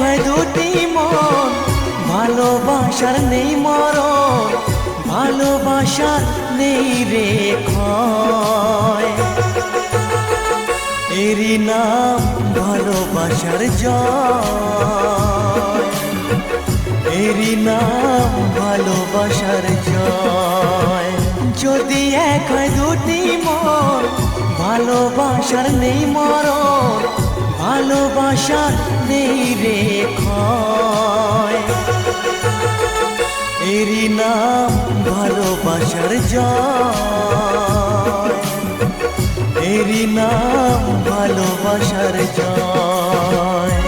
হয় দুটি মন, ভালোবাসার নেই মরণ, ভালোবাসার নেই রে এরই নাম ভালোবাসার জয়। এরই নাম ভালোবাসার জয়। যদি এক হয় দুটি মন, ভালোবাসার নেই মরণ ভালোবাসার নেই রে এরই নাম ভালোবাসার জয়। এরি নাম ভালোবাসার জয়।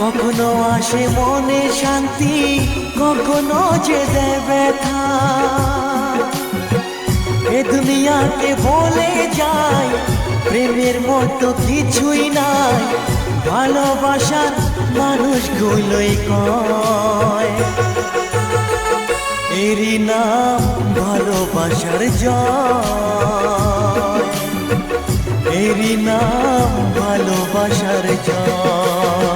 কখনো আসে মনে শান্তি, কখনো যে দেয় ব্যথা। এ দুনিয়াকে বলে যায়, প্রেমের মতো কিছুই নাই, ভালোবাসার মানুষগুলোই কয়। এরই নাম ভালোবাসার জয়। এরই নাম ভালোবাসার জয়।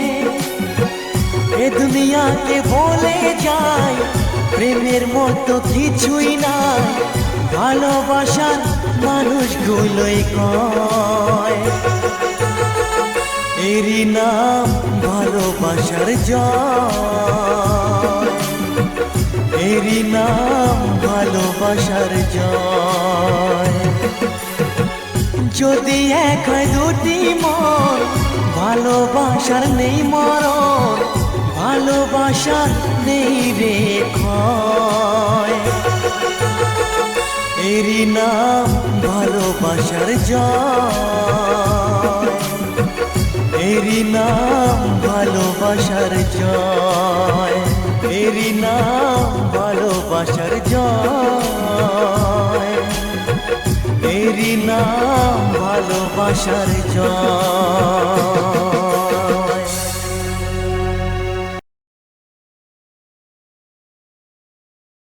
এ দুনিয়াকে বলে যায়, প্রেমের মতো কিছুই নাই। ভালোবাসার মানুষগুলোই কয়, এরই নাম ভালোবাসার জয়। এরই নাম ভালোবাসার জয়। যদি এক দুটি মন, ভালোবাসার নেই মরণ। ভালোবাসার নেই রে এরই নাম ভালোবাসার জয়। এরই নাম ভালোবাসার জয়। এরই নাম ভালোবাসার জয়। এরই নাম ভালোবাসার জয়।